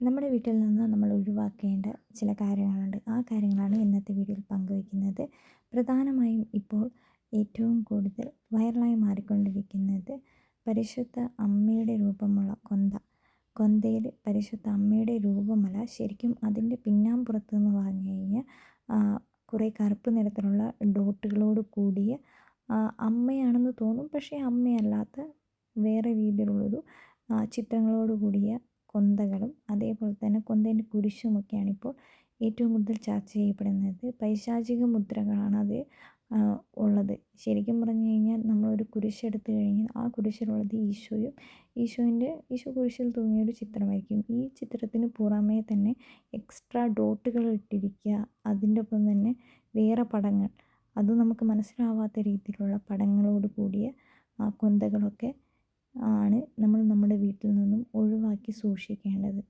നമ്മുടെ വീട്ടിൽ നിന്ന് നമ്മൾ ഒഴിവാക്കേണ്ട ചില കാര്യങ്ങളുണ്ട്. ആ കാര്യങ്ങളാണ് ഇന്നത്തെ വീഡിയോയിൽ പങ്കുവയ്ക്കുന്നത്. പ്രധാനമായും ഇപ്പോൾ ഏറ്റവും കൂടുതൽ വൈറലായി മാറിക്കൊണ്ടിരിക്കുന്നത് പരിശുദ്ധ അമ്മയുടെ രൂപമുള്ള കൊന്ത. കൊന്തയിൽ പരിശുദ്ധ അമ്മയുടെ രൂപമല്ല ശരിക്കും അതിന്റെ പിന്നാമ്പുറത്ത് എന്ന് പറഞ്ഞു കഴിഞ്ഞാൽ കുറേ കറുപ്പ് നിറത്തിലുള്ള ഡോട്ടുകളോട് കൂടിയ അമ്മയാണെന്ന് തോന്നും. പക്ഷേ അമ്മയല്ലാത്ത വേറെ രീതിയിലുള്ളൊരു ചിത്രങ്ങളോട് കൂടിയ കൊന്തകളും കൊന്തേന്റെ കുരിശുമൊക്കെയാണ് ഇപ്പോൾ ഏറ്റവും കൂടുതൽ ചർച്ച ചെയ്യപ്പെടുന്നത്. പൈശാചിക മുദ്രകളാണ് അത് ഉള്ളത്. ശരിക്കും പറഞ്ഞു കഴിഞ്ഞാൽ നമ്മളൊരു കുരിശെടുത്ത് കഴിഞ്ഞാൽ ആ കുരിശിലുള്ളത് ഈശോയും ഈശോന്റെ ഈശോ കുരിശിൽ തൂങ്ങിയൊരു ചിത്രമായിരിക്കും. ഈ ചിത്രത്തിന് പുറമേ തന്നെ എക്സ്ട്രാ ഡോട്ടുകൾ ഇട്ടിരിക്കുക അതിന്റെ ഒപ്പം തന്നെ വേറെ പടങ്ങൾ. അത് നമുക്ക് മനസ്സിലാവാത്ത രീതിയിലുള്ള പടങ്ങളോട് കൂടിയ കൊന്തകളൊക്കെ ആണ് നമ്മൾ നമ്മുടെ വീട്ടിൽ നിന്നും ഒഴിവാക്കി സൂക്ഷിക്കേണ്ടത്.